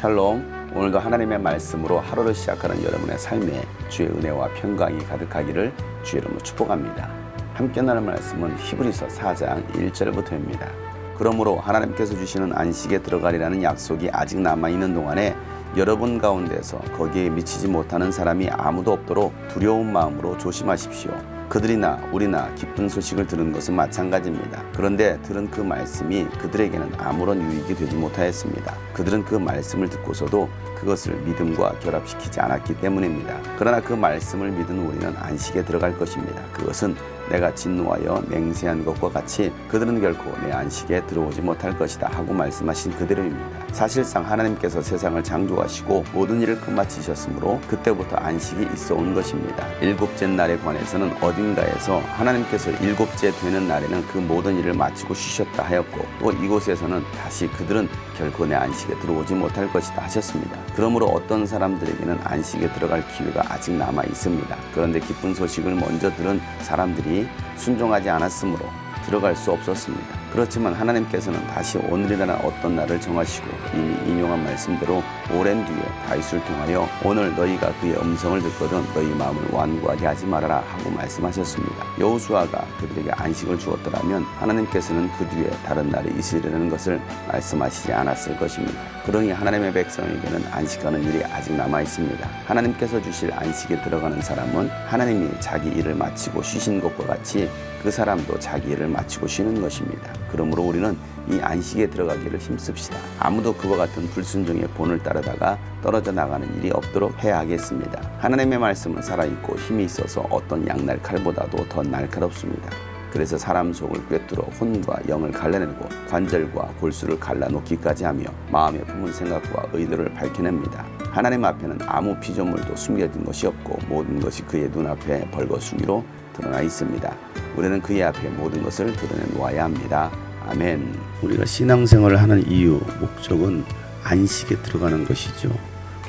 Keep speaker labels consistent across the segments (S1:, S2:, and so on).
S1: 샬롬. 오늘도 하나님의 말씀으로 하루를 시작하는 여러분의 삶에 주의 은혜와 평강이 가득하기를 주의 이름으로 축복합니다. 함께 나눌 말씀은 히브리서 4장 1절부터입니다. 그러므로 하나님께서 주시는 안식에 들어가리라는 약속이 아직 남아 있는 동안에 여러분 가운데서 거기에 미치지 못하는 사람이 아무도 없도록 두려운 마음으로 조심하십시오. 그들이나 우리나 기쁜 소식을 들은 것은 마찬가지입니다. 그런데 들은 그 말씀이 그들에게는 아무런 유익이 되지 못하였습니다. 그들은 그 말씀을 듣고서도 그것을 믿음과 결합시키지 않았기 때문입니다. 그러나 그 말씀을 믿은 우리는 안식에 들어갈 것입니다. 그것은 내가 진노하여 맹세한 것과 같이 그들은 결코 내 안식에 들어오지 못할 것이다 하고 말씀하신 그대로입니다. 사실상 하나님께서 세상을 창조하시고 모든 일을 끝마치셨으므로 그때부터 안식이 있어 온 것입니다. 일곱째 날에 관해서는 어딘가에서 하나님께서 일곱째 되는 날에는 그 모든 일을 마치고 쉬셨다 하였고 또 이곳에서는 다시 그들은 결코 내 안식에 들어오지 못할 것이다 하셨습니다. 그러므로 어떤 사람들에게는 안식에 들어갈 기회가 아직 남아 있습니다. 그런데 기쁜 소식을 먼저 들은 사람들이 순종하지 않았으므로 들어갈 수 없었습니다. 그렇지만 하나님께서는 다시 오늘이라는 어떤 날을 정하시고 이미 인용한 말씀대로 오랜 뒤에 다윗을 통하여 오늘 너희가 그의 음성을 듣거든 너희 마음을 완고하게 하지 말아라 하고 말씀하셨습니다. 여호수아가 그들에게 안식을 주었더라면 하나님께서는 그 뒤에 다른 날이 있으리라는 것을 말씀하시지 않았을 것입니다. 그러니 하나님의 백성에게는 안식하는 일이 아직 남아 있습니다. 하나님께서 주실 안식에 들어가는 사람은 하나님이 자기 일을 마치고 쉬신 것과 같이 그 사람도 자기 일을 마치고 쉬는 것입니다. 그러므로 우리는 이 안식에 들어가기를 힘씁시다. 아무도 그와 같은 불순종의 본을 따 르다가 떨어져 나가는 일이 없도록 해야 하겠습니다. 하나님의 말씀은 살아있고 힘이 있어서 어떤 양날 칼보다도 더 날카롭습니다. 그래서 사람 속을 꿰뚫어 혼과 영을 갈라내고 관절과 골수를 갈라놓기까지 하며 마음에 품은 생각과 의도를 밝혀냅니다. 하나님 앞에는 아무 피조물도 숨겨진 것이 없고 모든 것이 그의 눈앞에 벌거숭이로 드러나 있습니다. 우리는 그의 앞에 모든 것을 드러내 놓아야 합니다. 아멘. 우리가 신앙생활을 하는 이유, 목적은 안식에 들어가는 것이죠.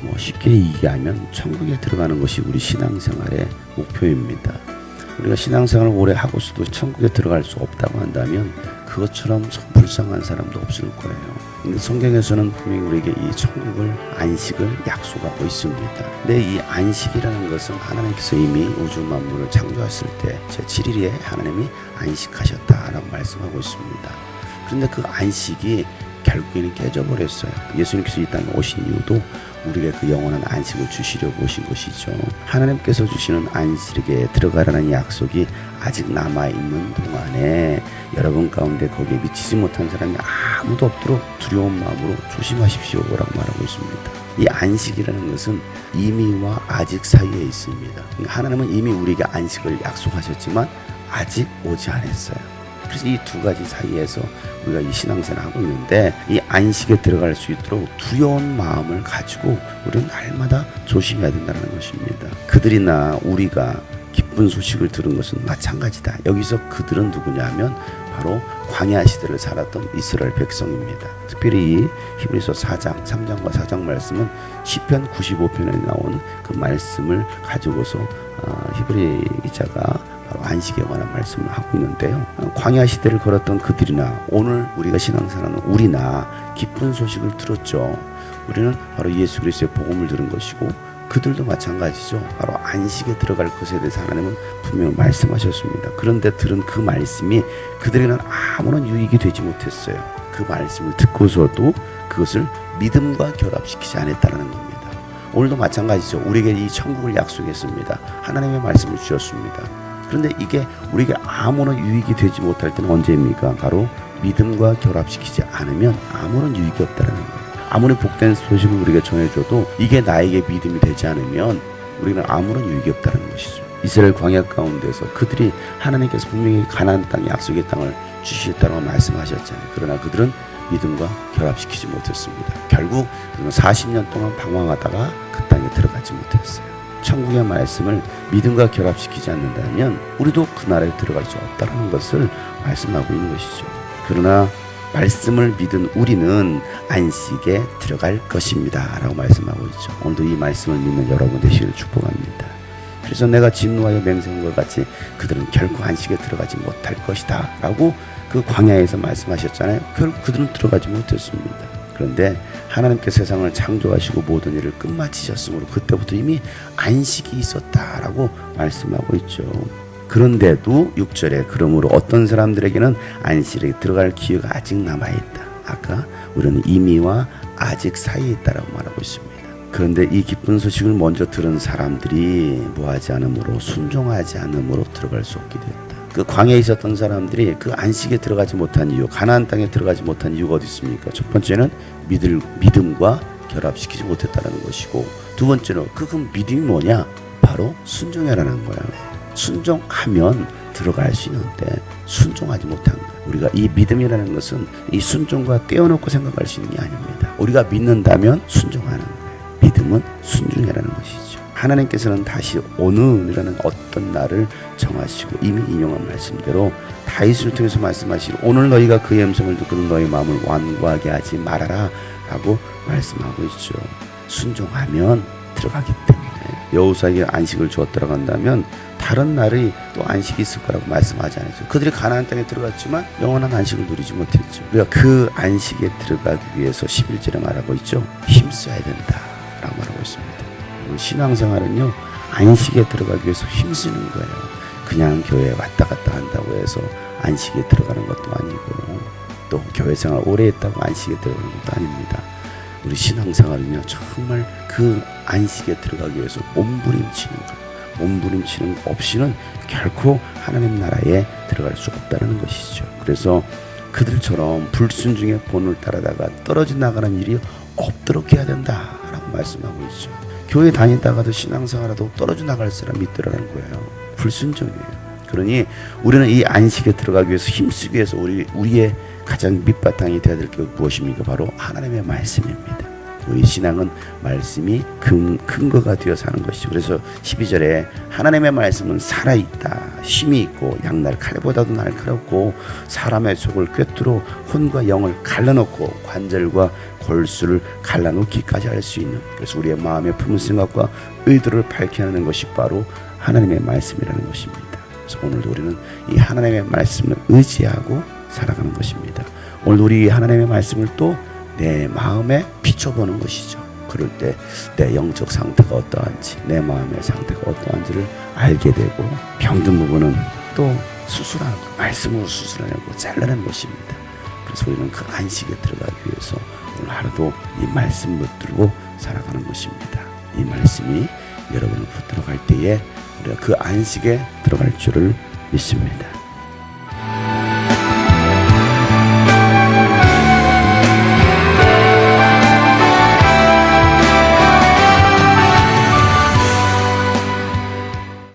S1: 뭐 쉽게 얘기하면 천국에 들어가는 것이 우리 신앙생활의 목표입니다. 우리가 신앙생활을 오래 하고서도 천국에 들어갈 수 없다고 한다면 그것처럼 불쌍한 사람도 없을 거예요. 근데 성경에서는 분명히 우리에게 이 천국을 안식을 약속하고 있습니다. 근데 이 안식이라는 것은 하나님께서 이미 우주 만물을 창조했을 때 제 7일에 하나님이 안식하셨다라고 말씀하고 있습니다. 그런데 그 안식이 결국에는 깨져버렸어요. 예수님께서 이 땅에 오신 이유도 우리에게 그 영원한 안식을 주시려고 오신 것이죠. 하나님께서 주시는 안식에 들어가라는 약속이 아직 남아있는 동안에 여러분 가운데 거기에 미치지 못한 사람이 아무도 없도록 두려운 마음으로 조심하십시오 라고 말하고 있습니다. 이 안식이라는 것은 이미와 아직 사이에 있습니다. 하나님은 이미 우리에게 안식을 약속하셨지만 아직 오지 않았어요. 그래서 이 두 가지 사이에서 우리가 이 신앙생활을 하고 있는데 이 안식에 들어갈 수 있도록 두려운 마음을 가지고 우리는 날마다 조심해야 된다는 것입니다. 그들이나 우리가 기쁜 소식을 들은 것은 마찬가지다. 여기서 그들은 누구냐면 바로 광야 시대를 살았던 이스라엘 백성입니다. 특별히 히브리서 4장, 3장과 4장 말씀은 시편 95편에 나온 그 말씀을 가지고서 어, 히브리 기자가 안식에 관한 말씀을 하고 있는데요. 광야 시대를 걸었던 그들이나 오늘 우리가 신앙생활하는 우리나 기쁜 소식을 들었죠. 우리는 바로 예수 그리스도의 복음을 들은 것이고 그들도 마찬가지죠. 바로 안식에 들어갈 것에 대해서 하나님은 분명히 말씀하셨습니다. 그런데 들은 그 말씀이 그들에게는 아무런 유익이 되지 못했어요. 그 말씀을 듣고서도 그것을 믿음과 결합시키지 않았다는 겁니다. 오늘도 마찬가지죠. 우리에게 이 천국을 약속했습니다. 하나님의 말씀을 주셨습니다. 그런데 이게 우리에게 아무런 유익이 되지 못할 때는 언제입니까? 바로 믿음과 결합시키지 않으면 아무런 유익이 없다는 거예요. 아무리 복된 소식을 우리가 전해줘도 이게 나에게 믿음이 되지 않으면 우리는 아무런 유익이 없다는 것이죠. 이스라엘 광야 가운데서 그들이 하나님께서 분명히 가나안 땅 약속의 땅을 주시겠다고 말씀하셨잖아요. 그러나 그들은 믿음과 결합시키지 못했습니다. 결국 40년 동안 방황하다가 그 땅에 들어가지 못했어요. 천국의 말씀을 믿음과 결합시키지 않는다면 우리도 그 나라에 들어갈 수 없다는 것을 말씀하고 있는 것이죠. 그러나 말씀을 믿은 우리는 안식에 들어갈 것입니다. 라고 말씀하고 있죠. 오늘도 이 말씀을 믿는 여러분 되시기를 축복합니다. 그래서 내가 진노하여 맹세한 것 같이 그들은 결코 안식에 들어가지 못할 것이다. 라고 그 광야에서 말씀하셨잖아요. 결국 그들은 들어가지 못했습니다. 그런데 하나님께 세상을 창조하시고 모든 일을 끝마치셨으므로 그때부터 이미 안식이 있었다라고 말씀하고 있죠. 그런데도 6절에 그러므로 어떤 사람들에게는 안식에 들어갈 기회가 아직 남아 있다. 아까 우리는 이미와 아직 사이에 있다라고 말하고 있습니다. 그런데 이 기쁜 소식을 먼저 들은 사람들이 뭐하지 않으므로 순종하지 않으므로 들어갈 수 없게 됐다. 그 광야에 있었던 사람들이 그 안식에 들어가지 못한 이유, 가나안 땅에 들어가지 못한 이유가 어디 있습니까? 첫 번째는 믿을 믿음과 결합시키지 못했다는 것이고, 두 번째는 그, 그 믿음이 뭐냐? 바로 순종해라는 거야. 순종하면 들어갈 수 있는데 순종하지 못한 거야. 우리가 이 믿음이라는 것은 이 순종과 떼어놓고 생각할 수 있는 게 아닙니다. 우리가 믿는다면 순종하는 거예요. 믿음은 순종이라는 것이죠. 하나님께서는 다시 오늘이라는 어떤 날을 정하시고 이미 인용한 말씀대로 다윗을 통해서 말씀하시고 오늘 너희가 그의 음성을 듣고 너희 마음을 완고하게 하지 말아라 라고 말씀하고 있죠. 순종하면 들어가기 때문에 여호사에게 안식을 주었더라 한다면 다른 날이 또 안식이 있을 거라고 말씀하지 않았죠. 그들이 가나안 땅에 들어갔지만 영원한 안식을 누리지 못했죠. 우리가 그 안식에 들어가기 위해서 11절에 말하고 있죠. 힘써야 된다 라고 말하고 있습니다. 신앙생활은요 안식에 들어가기 위해서 힘쓰는 거예요. 그냥 교회 왔다 갔다 한다고 해서 안식에 들어가는 것도 아니고 또 교회 생활 오래 했다고 안식에 들어가는 것도 아닙니다. 우리 신앙생활은요 정말 그 안식에 들어가기 위해서 몸부림치는 거예요. 몸부림치는 것 없이는 결코 하나님 나라에 들어갈 수 없다는 것이죠. 그래서 그들처럼 불순종의 본을 따라다가 떨어져 나가는 일이 없도록 해야 된다라고 말씀하고 있죠. 교회 다니다가도 신앙생활하도 떨어져 나갈 사람이 있더라는 거예요. 불순종이에요. 그러니 우리는 이 안식에 들어가기 위해서 힘쓰기 위해서 우리 우리의 가장 밑바탕이 되어야 될 게 무엇입니까? 바로 하나님의 말씀입니다. 우리 신앙은 말씀이 근, 근거가 되어 사는 것이죠. 그래서 12절에 하나님의 말씀은 살아있다. 힘이 있고 양날 칼보다도 날카롭고 사람의 속을 꿰뚫어 혼과 영을 갈라놓고 관절과 골수를 갈라놓기까지 할 수 있는 그래서 우리의 마음에 품은 생각과 의도를 밝혀내는 것이 바로 하나님의 말씀이라는 것입니다. 그래서 오늘도 우리는 이 하나님의 말씀을 의지하고 살아가는 것입니다. 오늘 우리 하나님의 말씀을 또 내 마음에 비춰보는 것이죠. 그럴 때 내 영적 상태가 어떠한지, 내 마음의 상태가 어떠한지를 알게 되고 병든 부분은 또 수술하는 것, 말씀으로 수술하고 잘라낸 것입니다. 그래서 우리는 그 안식에 들어가기 위해서 오늘 하루도 이 말씀 붙들고 살아가는 것입니다. 이 말씀이 여러분을 붙들어 갈 때에 우리가 그 안식에 들어갈 줄을 믿습니다.